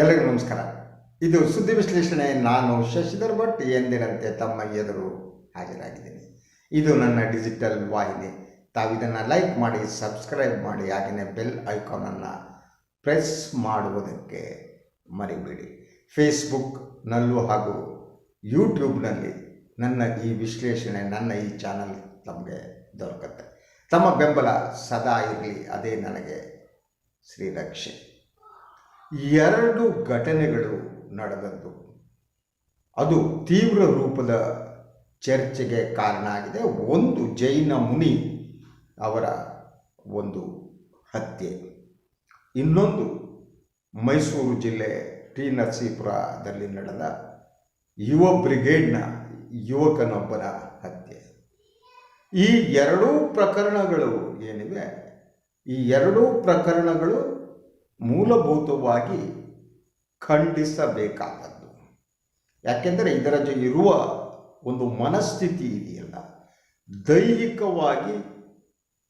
ಎಲ್ಲರಿಗೂ ನಮಸ್ಕಾರ. ಇದು ಸುದ್ದಿ ವಿಶ್ಲೇಷಣೆ. ನಾನು ಶಶಿಧರ್ ಭಟ್, ಎಂದಿನಂತೆ ತಮ್ಮ ಎದುರು ಹಾಜರಾಗಿದ್ದೀನಿ. ಇದು ನನ್ನ ಡಿಜಿಟಲ್ ವಾಹಿನಿ. ತಾವಿದನ್ನು ಲೈಕ್ ಮಾಡಿ, ಸಬ್ಸ್ಕ್ರೈಬ್ ಮಾಡಿ, ಹಾಗೆಯೇ ಬೆಲ್ ಐಕಾನನ್ನು ಪ್ರೆಸ್ ಮಾಡುವುದಕ್ಕೆ ಮರಿಬೇಡಿ. ಫೇಸ್ಬುಕ್ನಲ್ಲೂ ಹಾಗೂ ಯೂಟ್ಯೂಬ್ನಲ್ಲಿ ನನ್ನ ಈ ವಿಶ್ಲೇಷಣೆ, ನನ್ನ ಈ ಚಾನಲ್ ತಮಗೆ ದೊರಕುತ್ತೆ. ತಮ್ಮ ಬೆಂಬಲ ಸದಾ ಇರಲಿ. ಅದೇ ನನಗೆ ಶ್ರೀರಕ್ಷೆ ಎರಡು ಘಟನೆಗಳು ನಡೆದದ್ದು ಅದು ತೀವ್ರ ರೂಪದ ಚರ್ಚೆಗೆ ಕಾರಣ ಆಗಿದೆ. ಒಂದು ಜೈನ ಮುನಿ ಅವರ ಒಂದು ಹತ್ಯೆ. ಇನ್ನೊಂದು ಮೈಸೂರು ಜಿಲ್ಲೆ ಟಿ ನರಸೀಪುರದಲ್ಲಿ ನಡೆದ ಯುವ ಬ್ರಿಗೇಡ್ನ ಯುವಕನೊಬ್ಬರ ಹತ್ಯೆ. ಈ ಎರಡೂ ಪ್ರಕರಣಗಳು ಏನಿವೆ? ಈ ಎರಡೂ ಪ್ರಕರಣಗಳು ಮೂಲಭೂತವಾಗಿ ಖಂಡಿಸಬೇಕಾದದ್ದು. ಯಾಕೆಂದರೆ ಇದರ ಜೊ ಇರುವ ಒಂದು ಮನಸ್ಥಿತಿ ಇದೆಯಲ್ಲ, ದೈಹಿಕವಾಗಿ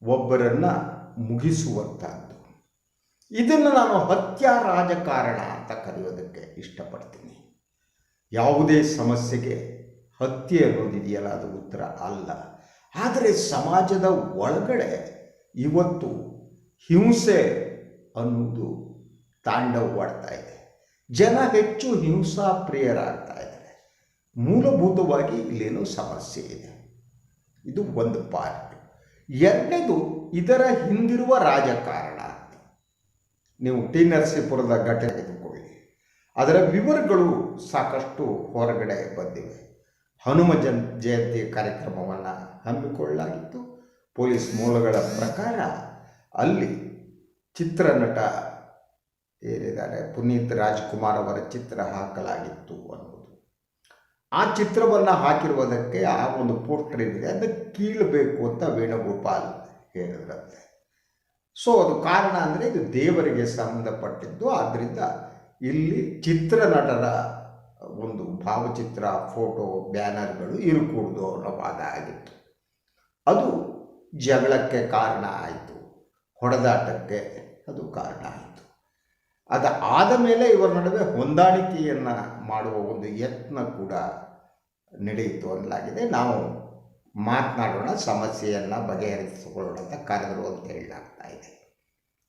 ಒಬ್ಬರನ್ನು ಮುಗಿಸುವಂಥದ್ದು ಇದನ್ನು ನಾನು ಹತ್ಯಾ ರಾಜಕಾರಣ ಅಂತ ಕರೆಯೋದಕ್ಕೆ ಇಷ್ಟಪಡ್ತೀನಿ. ಯಾವುದೇ ಸಮಸ್ಯೆಗೆ ಹತ್ಯೆ ಅನ್ನೋದಿದೆಯಲ್ಲ ಅದು ಉತ್ತರ ಅಲ್ಲ. ಆದರೆ ಸಮಾಜದ ಒಳಗಡೆ ಇವತ್ತು ಹಿಂಸೆ ಅನ್ನೋದು ತಾಂಡವವಾಡ್ತಾ ಇದೆ. ಜನ ಹೆಚ್ಚು ಹಿಂಸಾ ಪ್ರಿಯರಾಗ್ತಾ ಇದ್ದಾರೆ. ಮೂಲಭೂತವಾಗಿ ಇಲ್ಲೇನೋ ಸಮಸ್ಯೆ ಇದೆ. ಇದು ಒಂದು ಪಾರ್ಟ್. ಎರಡನೇದು ಇದರ ಹಿಂದಿರುವ ರಾಜಕಾರಣ ನೀವು ಟಿ ನರಸೀಪುರದ ಘಟನೆ ತೆಗೆದುಕೊಳ್ಳಿ. ಅದರ ವಿವರಗಳು ಸಾಕಷ್ಟು ಹೊರಗಡೆ ಬಂದಿವೆ. ಹನುಮ ಜನ್ ಜಯಂತಿ ಕಾರ್ಯಕ್ರಮವನ್ನು ಹಮ್ಮಿಕೊಳ್ಳಲಾಗಿತ್ತು. ಪೊಲೀಸ್ ಮೂಲಗಳ ಪ್ರಕಾರ ಅಲ್ಲಿ ಚಿತ್ರನಟ ಏನಿದ್ದಾರೆ? ಪುನೀತ್ ರಾಜ್ಕುಮಾರ್ ಅವರ ಚಿತ್ರ ಹಾಕಲಾಗಿತ್ತು ಅನ್ನೋದು. ಆ ಚಿತ್ರವನ್ನು ಹಾಕಿರುವುದಕ್ಕೆ ಆ ಒಂದು ಪೋಸ್ಟರ್ ಏನಿದೆ, ಅದನ್ನು ಕೀಳಬೇಕು ಅಂತ ವೇಣುಗೋಪಾಲ್ ಹೇಳಿದ್ರಂತೆ. ಸೊ ಅದು ಕಾರಣ ಅಂದರೆ ಇದು ದೇವರಿಗೆ ಸಂಬಂಧಪಟ್ಟಿದ್ದು. ಆದ್ದರಿಂದ ಇಲ್ಲಿ ಚಿತ್ರನಟರ ಒಂದು ಭಾವಚಿತ್ರ, ಫೋಟೋ, ಬ್ಯಾನರ್ಗಳು ಇರಕೂಡ್ದು ಅನ್ನೋ ವಾದ ಆಗಿತ್ತು. ಅದು ಜಗಳಕ್ಕೆ ಕಾರಣ ಆಯಿತು. ಹೊಡೆದಾಟಕ್ಕೆ ಅದು ಕಾರಣ ಆಯಿತು. ಅದು ಆದ ಮೇಲೆ ಇವರ ನಡುವೆ ಹೊಂದಾಣಿಕೆಯನ್ನು ಮಾಡುವ ಒಂದು ಯತ್ನ ಕೂಡ ನಡೆಯಿತು ಅನ್ನಲಾಗಿದೆ. ನಾವು ಮಾತನಾಡೋಣ, ಸಮಸ್ಯೆಯನ್ನು ಬಗೆಹರಿಸಿಕೊಳ್ಳೋಣ ಅಂತ ಕರೆದರು ಅಂತ ಹೇಳಲಾಗ್ತಾ ಇದೆ.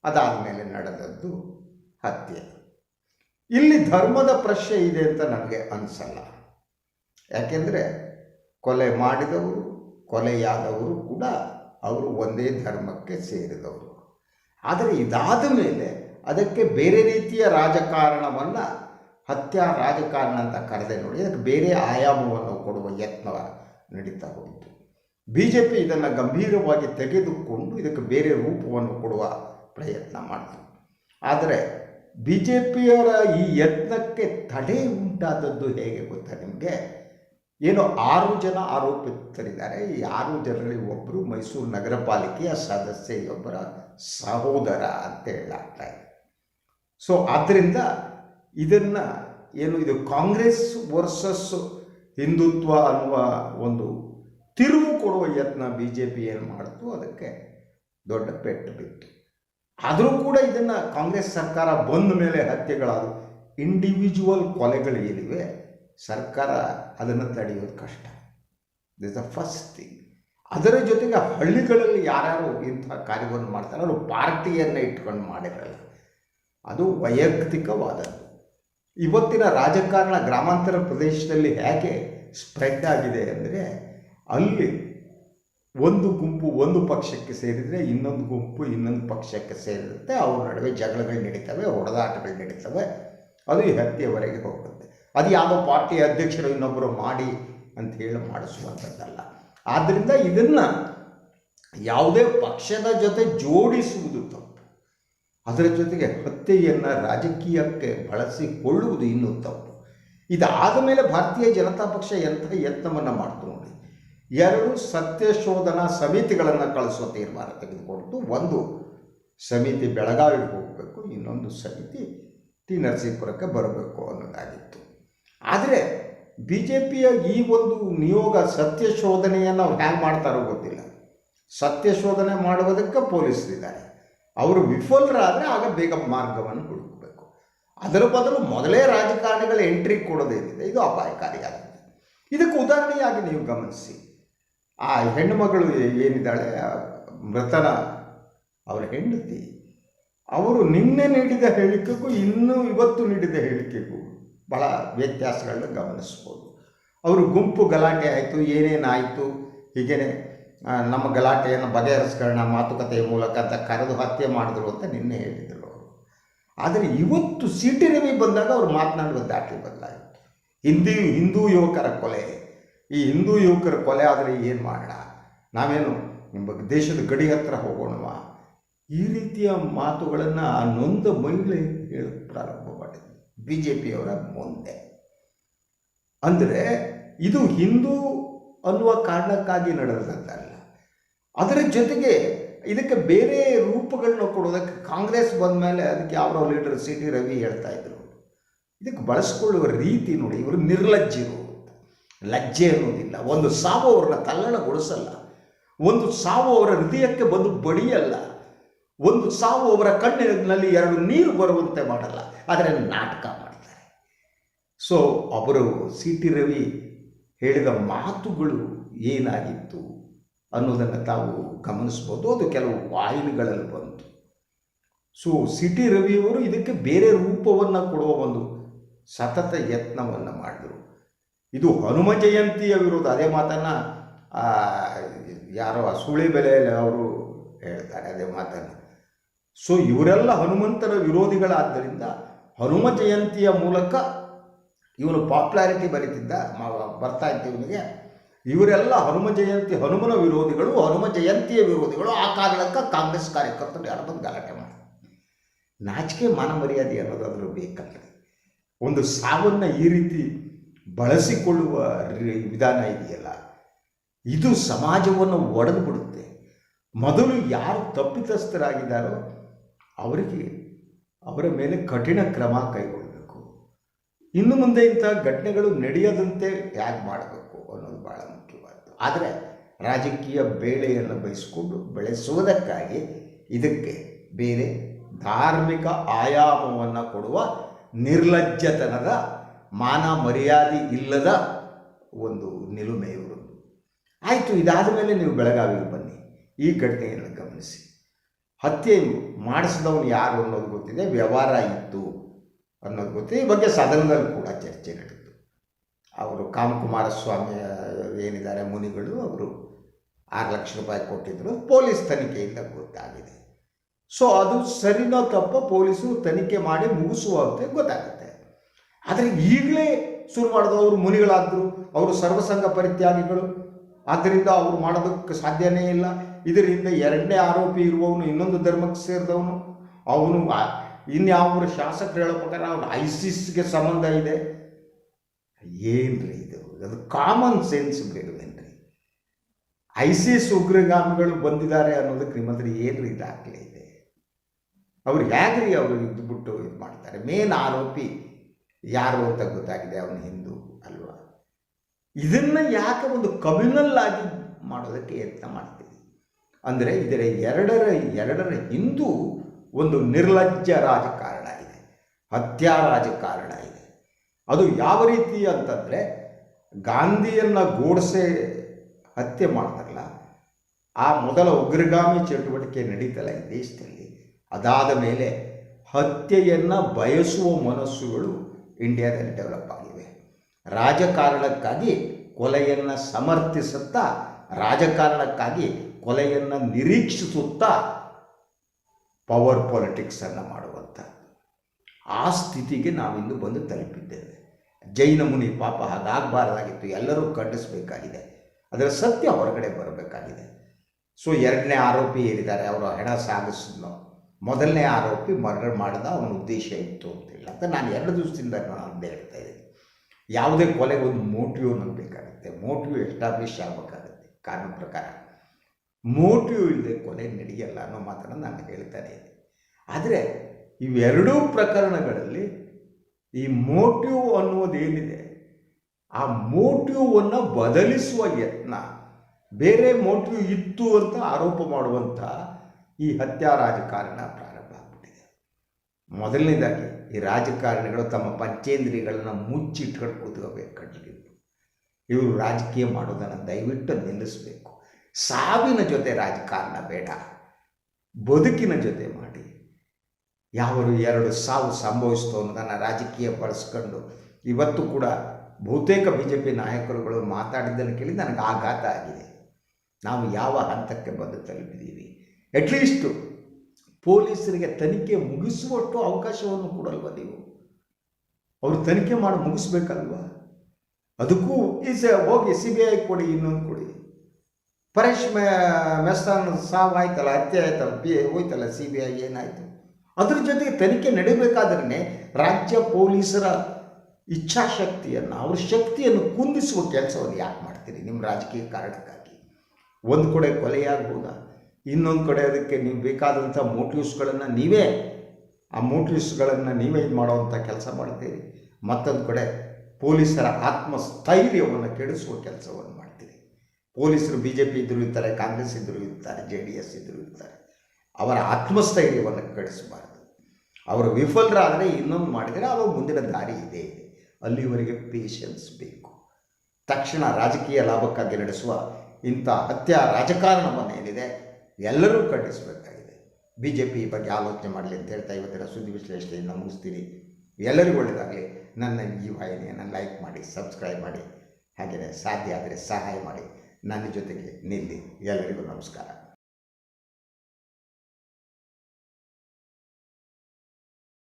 ಅದಾದ ಮೇಲೆ ನಡೆದದ್ದು ಹತ್ಯೆ. ಇಲ್ಲಿ ಧರ್ಮದ ಪ್ರಶ್ನೆ ಇದೆ ಅಂತ ನನಗೆ ಅನಿಸಲ್ಲ. ಯಾಕೆಂದರೆ ಕೊಲೆ ಮಾಡಿದವರು, ಕೊಲೆಯಾದವರು ಕೂಡ ಅವರು ಒಂದೇ ಧರ್ಮಕ್ಕೆ ಸೇರಿದವರು. ಆದರೆ ಇದಾದ ಮೇಲೆ ಅದಕ್ಕೆ ಬೇರೆ ರೀತಿಯ ರಾಜಕಾರಣವನ್ನು ಹತ್ಯಾ ರಾಜಕಾರಣ ಅಂತ ಕರೆದೆ ನೋಡಿ, ಅದಕ್ಕೆ ಬೇರೆ ಆಯಾಮವನ್ನು ಕೊಡುವ ಯತ್ನ ನಡೀತಾ ಹೋಯಿತು ಬಿ ಜೆ ಪಿ ಇದನ್ನು ಗಂಭೀರವಾಗಿ ತೆಗೆದುಕೊಂಡು ಇದಕ್ಕೆ ಬೇರೆ ರೂಪವನ್ನು ಕೊಡುವ ಪ್ರಯತ್ನ ಮಾಡಿತು. ಆದರೆ ಬಿ ಜೆ ಪಿಯವರ ಈ ಯತ್ನಕ್ಕೆ ತಡೆ ಉಂಟಾದದ್ದು ಹೇಗೆ ಗೊತ್ತಾ ನಿಮಗೆ? ಏನು ಆರು ಜನ ಆರೋಪಿತರಿದ್ದಾರೆ. ಈ ಆರು ಜನರಲ್ಲಿ ಒಬ್ಬರು ಮೈಸೂರು ನಗರ ಪಾಲಿಕೆಯ ಸದಸ್ಯೆಯೊಬ್ಬರ ಸಹೋದರ ಅಂತ ಹೇಳಲಾಗ್ತಾ ಇದೆ. ಸೊ ಆದ್ದರಿಂದ ಇದನ್ನು ಏನು ಇದು ಕಾಂಗ್ರೆಸ್ ವರ್ಸಸ್ ಹಿಂದುತ್ವ ಅನ್ನುವ ಒಂದು ತಿರುವು ಕೊಡುವ ಯತ್ನ ಬಿ ಜೆ ಪಿ ಏನು ಮಾಡಿತು, ಅದಕ್ಕೆ ದೊಡ್ಡ ಪೆಟ್ಟು ಬಿತ್ತು. ಆದರೂ ಕೂಡ ಇದನ್ನು ಕಾಂಗ್ರೆಸ್ ಸರ್ಕಾರ ಬಂದ ಮೇಲೆ ಹತ್ಯೆಗಳಾದವು ಇಂಡಿವಿಜುವಲ್ ಕೊಲೆಗಳು ಏನಿವೆ ಸರ್ಕಾರ ಅದನ್ನು ತಡೆಯೋದು ಕಷ್ಟ. ದಿಸ್ ದ ಫಸ್ಟ್ ಥಿಂಗ್ ಅದರ ಜೊತೆಗೆ ಹಳ್ಳಿಗಳಲ್ಲಿ ಯಾರ್ಯಾರು ಇಂಥ ಕಾರ್ಯವನ್ನು ಮಾಡ್ತಾರೆ ಅವರು ಪಾರ್ಟಿಯನ್ನು ಇಟ್ಕೊಂಡು ಮಾಡಿರಲ್ಲ ಅದು ವೈಯಕ್ತಿಕವಾದದ್ದು. ಇವತ್ತಿನ ರಾಜಕಾರಣ ಗ್ರಾಮಾಂತರ ಪ್ರದೇಶದಲ್ಲಿ ಹೇಗೆ ಸ್ಪ್ರೆಡ್ ಆಗಿದೆ ಅಂದರೆ, ಅಲ್ಲಿ ಒಂದು ಗುಂಪು ಒಂದು ಪಕ್ಷಕ್ಕೆ ಸೇರಿದರೆ ಇನ್ನೊಂದು ಗುಂಪು ಇನ್ನೊಂದು ಪಕ್ಷಕ್ಕೆ ಸೇರಿರುತ್ತೆ, ಅವ್ರ ನಡುವೆ ಜಗಳಗಳು ನಡೀತವೆ ಹೊಡೆದಾಟಗಳು ನಡೀತವೆ, ಅದು ಈ ಹತ್ತಿಯವರೆಗೆ ಹೋಗುತ್ತೆ. ಅದು ಯಾವುದೋ ಪಾರ್ಟಿ ಅಧ್ಯಕ್ಷರು ಇನ್ನೊಬ್ಬರು ಮಾಡಿ ಅಂತ ಹೇಳಿ ಮಾಡಿಸುವಂಥದ್ದಲ್ಲ. ಆದ್ದರಿಂದ ಇದನ್ನು ಯಾವುದೇ ಪಕ್ಷದ ಜೊತೆ ಜೋಡಿಸುವುದು ತಪ್ಪು. ಅದರ ಜೊತೆಗೆ ಹತ್ಯೆಯನ್ನು ರಾಜಕೀಯಕ್ಕೆ ಬಳಸಿಕೊಳ್ಳುವುದು ಇನ್ನೂ ತಪ್ಪು. ಇದಾದ ಮೇಲೆ ಭಾರತೀಯ ಜನತಾ ಪಕ್ಷ ಎಂಥ ಯತ್ನವನ್ನು ಮಾಡ್ತು ನೋಡಿ. ಎರಡು ಸತ್ಯಶೋಧನಾ ಸಮಿತಿಗಳನ್ನು ಕಳಿಸುವ ತೀರ್ಮಾನ ತೆಗೆದುಕೊಡ್ತು ಒಂದು ಸಮಿತಿ ಬೆಳಗಾವಿಗೆ ಹೋಗಬೇಕು, ಇನ್ನೊಂದು ಸಮಿತಿ ಟಿ ನರಸೀಪುರಕ್ಕೆ ಬರಬೇಕು ಅನ್ನೋದಾಗಿತ್ತು. ಆದರೆ ಬಿ ಜೆ ಪಿಯ ಈ ಒಂದು ನಿಯೋಗ ಸತ್ಯಶೋಧನೆಯನ್ನು ಅವ್ರು ಹ್ಯಾಂಗೆ ಮಾಡ್ತಾರೋ ಗೊತ್ತಿಲ್ಲ. ಸತ್ಯ ಶೋಧನೆ ಮಾಡುವುದಕ್ಕೆ ಪೊಲೀಸರಿದ್ದಾರೆ ಅವರು ವಿಫಲರಾದರೆ ಆಗ ಬೇಗ ಮಾರ್ಗವನ್ನು ಹುಡುಕಬೇಕು. ಅದರ ಬದಲು ಮೊದಲೇ ರಾಜಕಾರಣಿಗಳ ಎಂಟ್ರಿ ಕೊಡೋದೇನಿದೆ ಇದು ಅಪಾಯಕಾರಿಯಾಗಿದೆ ಇದಕ್ಕೆ ಉದಾಹರಣೆಯಾಗಿ ನೀವು ಗಮನಿಸಿ. ಆ ಹೆಣ್ಣುಮಗಳು ಏನಿದ್ದಾಳೆ? ಮೃತನ ಅವರ ಹೆಂಡತಿ. ಅವರು ನಿನ್ನೆ ನೀಡಿದ ಹೇಳಿಕೆಗೂ ಇನ್ನೂ ಇವತ್ತು ನೀಡಿದ ಹೇಳಿಕೆಗೂ ಬಹಳ ವ್ಯತ್ಯಾಸಗಳನ್ನ ಗಮನಿಸ್ಬೋದು. ಅವರು ಗುಂಪು ಗಲಾಟೆ ಆಯಿತು ಏನೇನಾಯಿತು ಹೀಗೇನೆ ನಮ್ಮ ಗಲಾಟೆಯನ್ನು ಬಗೆಹರಿಸ್ಕೊಳ್ಳೋಣ, ಮಾತುಕತೆಯ ಮೂಲಕ ಅಂತ ಕರೆದು ಹತ್ಯೆ ಮಾಡಿದ್ರು ಅಂತ ನಿನ್ನೆ ಹೇಳಿದರು ಅವರು. ಆದರೆ ಇವತ್ತು ಸಿ ಟಿ ರವಿ ಬಂದಾಗ ಅವರು ಮಾತನಾಡುವ ದಾಟಿ ಬದಲಾಯಿತು. ಹಿಂದಿ, ಹಿಂದೂ ಯುವಕರ ಕೊಲೆ. ಈ ಹಿಂದೂ ಯುವಕರ ಕೊಲೆ ಆದರೆ ಏನು ಮಾಡೋಣ? ನಾವೇನು ನಿಮ್ಮ ದೇಶದ ಗಡಿ ಹತ್ರ ಹೋಗೋಣವಾ? ಈ ರೀತಿಯ ಮಾತುಗಳನ್ನು ಆ ನೊಂದ ಮಹಿಳೆ ಹೇಳಕ್ಕೆ ಪ್ರಾರಂಭ ಮಾಡಿದ್ರು ಬಿ ಜೆ ಪಿಯವರ ಮುಂದೆ. ಅಂದರೆ ಇದು ಹಿಂದೂ ಅನ್ನುವ ಕಾರಣಕ್ಕಾಗಿ ನಡೆದಂತಲ್ಲ ಅದರ ಜೊತೆಗೆ ಇದಕ್ಕೆ ಬೇರೆ ರೂಪಗಳನ್ನ ಕೊಡೋದಕ್ಕೆ ಕಾಂಗ್ರೆಸ್ ಬಂದ ಮೇಲೆ ಅದಕ್ಕೆ ಯಾವ ಲೀಡರ್ ಸಿ ಟಿ ರವಿ ಹೇಳ್ತಾ ಇದ್ರು. ಇದಕ್ಕೆ ಬಳಸ್ಕೊಳ್ಳುವ ರೀತಿ ನೋಡಿ, ಇವರು ನಿರ್ಲಜ್ಜಿರು ಲಜ್ಜೆ ಅನ್ನೋದಿಲ್ಲ. ಒಂದು ಸಾವು ಅವ್ರನ್ನ ತಲ್ಲಣಗೊಳಿಸಲ್ಲ. ಒಂದು ಸಾವು ಅವರ ಹೃದಯಕ್ಕೆ ಬಂದು ಬಡಿಯಲ್ಲ. ಒಂದು ಸಾವು ಅವರ ಕಣ್ಣಿನಲ್ಲಿ ಎರಡು ನೀರು ಬರುವಂತೆ ಮಾಡಲ್ಲ, ಆದರೆ ನಾಟಕ ಮಾಡ್ತಾರೆ. ಸೊ ಅವರು ಸಿ ಟಿ ರವಿ ಹೇಳಿದ ಮಾತುಗಳು ಏನಾಗಿತ್ತು ಅನ್ನೋದನ್ನು ತಾವು ಗಮನಿಸ್ಬೋದು. ಅದು ಕೆಲವು ವಾಹಿನಿಗಳಲ್ಲಿ ಬಂತು. ಸೊ ಸಿ ಟಿ ರವಿಯವರು ಇದಕ್ಕೆ ಬೇರೆ ರೂಪವನ್ನು ಕೊಡುವ ಒಂದು ಸತತ ಯತ್ನವನ್ನು ಮಾಡಿದರು. ಇದು ಹನುಮ ಜಯಂತಿಯ ವಿರೋಧ ಅದೇ ಮಾತನ್ನು ಯಾರೋ ಸುಳಿ ಬೆಲೆಯಲ್ಲಿ ಅವರು ಹೇಳ್ತಾರೆ ಅದೇ ಮಾತನ್ನು. ಸೊ ಇವರೆಲ್ಲ ಹನುಮಂತನ ವಿರೋಧಿಗಳಾದ್ದರಿಂದ ಹನುಮ ಜಯಂತಿಯ ಮೂಲಕ ಇವನು ಪಾಪ್ಯುಲಾರಿಟಿ ಬರೀತಿದ್ದ ಬರ್ತಾ ಇದ್ದ ಇವನಿಗೆ ಇವರೆಲ್ಲ ಹನುಮ ಜಯಂತಿ, ಹನುಮನ ವಿರೋಧಿಗಳು, ಹನುಮ ಜಯಂತಿಯ ವಿರೋಧಿಗಳು ಆ ಕಾರಣಕ್ಕೆ ಕಾಂಗ್ರೆಸ್ ಕಾರ್ಯಕರ್ತರು ಯಾರು ಬಂದು ಗಲಾಟೆ ಮಾಡಿ ನಾಚಿಕೆ ಮಾನ ಮರ್ಯಾದೆ ಅನ್ನೋದಾದ್ರೂ ಬೇಕಲ್ಲ ಒಂದು ಸಾವನ್ನು ಈ ರೀತಿ ಬಳಸಿಕೊಳ್ಳುವ ವಿಧಾನ ಇದೆಯಲ್ಲ, ಇದು ಸಮಾಜವನ್ನು ಒಡೆದು ಬಿಡುತ್ತೆ. ಮೊದಲು ಯಾರು ತಪ್ಪಿತಸ್ಥರಾಗಿದ್ದಾರೋ ಅವರಿಗೆ ಅವರ ಮೇಲೆ ಕಠಿಣ ಕ್ರಮ ಕೈಗೊಳ್ಳಬೇಕು. ಇನ್ನು ಮುಂದೆ ಇಂಥ ಘಟನೆಗಳು ನಡೆಯದಂತೆ ಹೇಗೆ ಮಾಡಬೇಕು ಅನ್ನೋದು ಭಾಳ ಮುಖ್ಯವಾದ್ದು. ಆದರೆ ರಾಜಕೀಯ ಬೇಳೆಯನ್ನು ಬಯಸಿಕೊಂಡು ಬೆಳೆಸುವುದಕ್ಕಾಗಿ ಇದಕ್ಕೆ ಬೇರೆ ಧಾರ್ಮಿಕ ಆಯಾಮವನ್ನು ಕೊಡುವ ನಿರ್ಲಜ್ಜತನದ ಮಾನ ಮರ್ಯಾದೆ ಇಲ್ಲದ ಒಂದು ನಿಲುಮೆ ಇವರು ಆಯಿತು ಇದಾದ ಮೇಲೆ ನೀವು ಬೆಳಗಾವಿಗೆ ಬನ್ನಿ. ಈ ಘಟನೆಯನ್ನು ಗಮನಿಸಿ. ಹತ್ಯೆ ಮಾಡಿಸಿದವನು ಯಾರು ಅನ್ನೋದು ಗೊತ್ತಿದೆ, ವ್ಯವಹಾರ ಇತ್ತು ಅನ್ನೋದು ಗೊತ್ತಿದೆ. ಈ ಬಗ್ಗೆ ಸದನದಲ್ಲಿ ಕೂಡ ಚರ್ಚೆ ನಡೆಯಿತು ಅವರು ಕಾಮಕುಮಾರಸ್ವಾಮಿ ಏನಿದ್ದಾರೆ, ಮುನಿಗಳು, ಅವರು ಆರು ಲಕ್ಷ ರೂಪಾಯಿ ಕೊಟ್ಟಿದ್ದರು ಪೊಲೀಸ್ ತನಿಖೆಯಿಂದ ಗೊತ್ತಾಗಿದೆ. ಸೊ ಅದು ಸರಿನೋ ತಪ್ಪೋ ಪೊಲೀಸರು ತನಿಖೆ ಮಾಡಿ ಮುಗಿಸುವ ಅಂತ ಗೊತ್ತಾಗುತ್ತೆ. ಆದರೆ ಈಗಲೇ ಶುರು ಮಾಡಿದವರು ಮುನಿಗಳಾದರು. ಅವರು ಸರ್ವಸಂಘ ಪರಿತ್ಯಾಗಿಗಳು. ಆದ್ದರಿಂದ ಅವರು ಮಾಡೋದಕ್ಕೆ ಸಾಧ್ಯನೇ ಇಲ್ಲ. ಇದರಿಂದ ಎರಡನೇ ಆರೋಪಿ ಇರುವವನು, ಇನ್ನೊಂದು ಧರ್ಮಕ್ಕೆ ಸೇರಿದವನು. ಅವನು ಇನ್ಯಾವರು ಶಾಸಕರು ಹೇಳೋ ಅವನು ಐಸಿಸ್ಗೆ ಸಂಬಂಧ ಇದೆ. ಏನ್ರಿ ಇದು? ಅದು ಕಾಮನ್ ಸೆನ್ಸ್ ಬೇಡವೇನ್ರಿ? ಐಸಿಸ್ ಉಗ್ರಗಾಮಿಗಳು ಬಂದಿದ್ದಾರೆ ಅನ್ನೋದಕ್ಕೆ ನಿಮ್ಮ ಹತ್ರ ಏನ್ರಿ ದಾಖಲೆ ಇದೆ? ಅವ್ರು ಹೇಗ್ರಿ ಅವರು ಇದ್ಬಿಟ್ಟು ಇದು ಮಾಡ್ತಾರೆ? ಮೇನ್ ಆರೋಪಿ ಯಾರು ಅಂತ ಗೊತ್ತಾಗಿದೆ ಅವನು ಹಿಂದೂ ಅಲ್ವಾ? ಇದನ್ನು ಯಾಕೆ ಒಂದು ಕಮ್ಯುನಲ್ ಆಗಿ ಮಾಡೋದಕ್ಕೆ ಯತ್ನ ಮಾಡ್ತೀವಿ ಅಂದರೆ ಇದರ ಎರಡರ ಎರಡರ ಹಿಂದೂ ಒಂದು ನಿರ್ಲಜ್ಜ ರಾಜಕಾರಣ ಇದೆ. ಹತ್ಯಾ ರಾಜಕಾರಣ ಇದೆ. ಅದು ಯಾವ ರೀತಿ ಅಂತಂದರೆ ಗಾಂಧಿಯನ್ನು ಗೋಡ್ಸೆ ಹತ್ಯೆ ಮಾಡ್ತಾರಲ್ಲ, ಆ ಮೊದಲ ಉಗ್ರಗಾಮಿ ಚಟುವಟಿಕೆ ನಡೀತಲ್ಲ ಈ ದೇಶದಲ್ಲಿ. ಅದಾದ ಮೇಲೆ ಹತ್ಯೆಯನ್ನು ಬಯಸುವ ಮನಸ್ಸುಗಳು ಇಂಡಿಯಾದಲ್ಲಿ ಡೆವಲಪ್ ಆಗಿವೆ. ರಾಜಕಾರಣಕ್ಕಾಗಿ ಕೊಲೆಯನ್ನು ಸಮರ್ಥಿಸುತ್ತಾ ರಾಜಕಾರಣಕ್ಕಾಗಿ ಕೊಲೆಯನ್ನು ನಿರೀಕ್ಷಿಸುತ್ತಾ ಪವರ್ ಪಾಲಿಟಿಕ್ಸನ್ನು ಮಾಡುವಂಥ ಆ ಸ್ಥಿತಿಗೆ ನಾವಿಂದು ಬಂದು ತಲುಪಿದ್ದೇವೆ. ಜೈನ ಮುನಿ ಪಾಪ ಹಾಗಾಗಬಾರ್ದಾಗಿತ್ತು. ಎಲ್ಲರೂ ಖಂಡಿಸಬೇಕಾಗಿದೆ. ಅದರ ಸತ್ಯ ಹೊರಗಡೆ ಬರಬೇಕಾಗಿದೆ. ಸೊ ಎರಡನೇ ಆರೋಪಿ ಏನಿದ್ದಾರೆ ಅವರು ಹೆಣ ಸಾಗಿಸಿದ್ನು ಮೊದಲನೇ ಆರೋಪಿ ಮರ್ಡರ್ ಮಾಡಿದ ಅವನ ಉದ್ದೇಶ ಇತ್ತು ಅಂತಿಲ್ಲ ಅಂತ ನಾನು ಎರಡು ದಿವಸದಿಂದ ನಾನು ಹೇಳ್ತಾ ಇದ್ದೀನಿ. ಯಾವುದೇ ಕೊಲೆಗೆ ಒಂದು ಮೋಟಿವ್ ಬೇಕಾಗುತ್ತೆ. ಮೋಟಿವ್ ಎಸ್ಟಾಬ್ಲಿಷ್ ಆಗಬೇಕಾಗುತ್ತೆ. ಕಾನೂನು ಪ್ರಕಾರ. ಮೋಟಿವ್ ಇಲ್ಲದೆ ಕೊಲೆ ನಡೆಯಲ್ಲ ಅನ್ನೋ ಮಾತನ್ನು ನಾನು ಹೇಳ್ತಾನೆ ಇದ್ದೀನಿ. ಆದರೆ ಇವೆರಡೂ ಪ್ರಕರಣಗಳಲ್ಲಿ ಈ ಮೋಟಿವ್ ಅನ್ನೋದೇನಿದೆ ಆ ಮೋಟಿವನ್ನು ಬದಲಿಸುವ ಯತ್ನ, ಬೇರೆ ಮೋಟಿವ್ ಇತ್ತು ಅಂತ ಆರೋಪ ಮಾಡುವಂಥ ಈ ಹತ್ಯಾ ರಾಜಕಾರಣ ಪ್ರಾರಂಭ ಆಗ್ಬಿಟ್ಟಿದೆ. ಮೊದಲನೇದಾಗಿ ಈ ರಾಜಕಾರಣಿಗಳು ತಮ್ಮ ಪಂಚೇಂದ್ರಿಯಗಳನ್ನು ಮುಚ್ಚಿಟ್ಕೊಂಡು ಕೂತ್ಕೋಬೇಕು ಕಣ್ಣಿಗೆ. ಇವರು ರಾಜಕೀಯ ಮಾಡೋದನ್ನು ದಯವಿಟ್ಟು ನಿಲ್ಲಿಸಬೇಕು. ಸಾವಿನ ಜೊತೆ ರಾಜಕಾರಣ ಬೇಡ. ಬದುಕಿನ ಜೊತೆ ಮಾಡಿ. ಯಾವರು ಎರಡು ಸಾವು ಸಂಭವಿಸ್ತು ಅನ್ನೋದನ್ನು ರಾಜಕೀಯ ಬಳಸ್ಕೊಂಡು ಇವತ್ತು ಕೂಡ ಬಹುತೇಕ ಬಿ ಜೆ ಪಿ ನಾಯಕರುಗಳು ಮಾತಾಡಿದ್ದನ್ನು ಕೇಳಿ ನನಗೆ ಆಘಾತ ಆಗಿದೆ. ನಾವು ಯಾವ ಹಂತಕ್ಕೆ ಬಂದು ತಲುಪಿದ್ದೀವಿ? ಅಟ್ಲೀಸ್ಟು ಪೊಲೀಸರಿಗೆ ತನಿಖೆ ಮುಗಿಸುವಷ್ಟು ಅವಕಾಶವನ್ನು ಕೊಡಲ್ವ ನೀವು? ಅವರು ತನಿಖೆ ಮಾಡಿ ಮುಗಿಸ್ಬೇಕಲ್ವ? ಅದಕ್ಕೂ ಈಸ ಹೋಗಿ ಸಿ ಬಿ ಐ ಕೊಡಿ, ಇನ್ನೊಂದು ಕೊಡಿ. ಪರೇಶ್ ಮೆಸ್ತಾನ್ ಸಾವು ಆಯ್ತಲ್ಲ, ಹತ್ಯೆ ಆಯ್ತಲ್ಲ, ಬಿ ಹೋಯ್ತಲ್ಲ, ಸಿ ಬಿ ಐ ಏನಾಯಿತು? ಅದ್ರ ಜೊತೆಗೆ ತನಿಖೆ ನಡೀಬೇಕಾದ್ರೆ ರಾಜ್ಯ ಪೊಲೀಸರ ಇಚ್ಛಾಶಕ್ತಿಯನ್ನು, ಅವ್ರ ಶಕ್ತಿಯನ್ನು ಕುಂದಿಸುವ ಕೆಲಸವನ್ನು ಯಾಕೆ ಮಾಡ್ತೀರಿ ನಿಮ್ಮ ರಾಜಕೀಯ ಕಾರಣಕ್ಕಾಗಿ? ಒಂದು ಕಡೆ ಕೊಲೆಯಾಗ್ಬೋದಾ ಇನ್ನೊಂದು ಕಡೆ ಅದಕ್ಕೆ ನೀವು ಬೇಕಾದಂಥ ಮೋಟಿವ್ಸ್ಗಳನ್ನು ನೀವೇ, ಆ ಮೋಟಿವ್ಸ್ಗಳನ್ನು ನೀವೇ ಇದು ಮಾಡೋವಂಥ ಕೆಲಸ ಮಾಡ್ತೀರಿ. ಮತ್ತೊಂದು ಕಡೆ ಪೊಲೀಸರ ಆತ್ಮಸ್ಥೈರ್ಯವನ್ನು ಕೆಡಿಸುವ ಕೆಲಸವನ್ನು ಮಾಡ್ತೀರಿ. ಪೊಲೀಸರು ಬಿ ಜೆ ಪಿ ಇದ್ದರೂ ಇರ್ತಾರೆ, ಕಾಂಗ್ರೆಸ್ ಇದ್ದರೂ ಇರ್ತಾರೆ, ಜೆ ಡಿ ಎಸ್ ಇದ್ದರೂ ಇರ್ತಾರೆ. ಅವರ ಆತ್ಮಸ್ಥೈರ್ಯವನ್ನು ಕಡಿಸಬಾರದು. ಅವರು ವಿಫಲರಾದರೆ ಇನ್ನೊಂದು ಮಾಡಿದರೆ ಅವರು ಮುಂದಿನ ದಾರಿ ಇದೆ. ಇದೆ ಅಲ್ಲಿವರೆಗೆ ಪೇಷನ್ಸ್ ಬೇಕು. ತಕ್ಷಣ ರಾಜಕೀಯ ಲಾಭಕ್ಕಾಗಿ ನಡೆಸುವ ಇಂಥ ಹತ್ಯಾ ರಾಜಕಾರಣವನ್ನು ಏನಿದೆ ಎಲ್ಲರೂ ಖಂಡಿಸಬೇಕಾಗಿದೆ. ಬಿ ಜೆ ಪಿ ಬಗ್ಗೆ ಆಲೋಚನೆ ಮಾಡಲಿ ಅಂತ ಹೇಳ್ತಾ ಇವತ್ತಿನ ಸುದ್ದಿ ವಿಶ್ಲೇಷಣೆಯನ್ನು ಮುಗಿಸ್ತೀನಿ. ಎಲ್ಲರಿಗೂ ಒಳ್ಳೆಯದಾಗಲಿ. ನನ್ನ ಈ ವಾಹಿನಿಯನ್ನು ಲೈಕ್ ಮಾಡಿ, ಸಬ್ಸ್ಕ್ರೈಬ್ ಮಾಡಿ. ಹಾಗೆಯೇ ಸಾಧ್ಯ ಆದರೆ ಸಹಾಯ ಮಾಡಿ. ನನ್ನ ಜೊತೆಗೆ ನಿಲ್ಲಿ. ಎಲ್ಲರಿಗೂ ನಮಸ್ಕಾರ.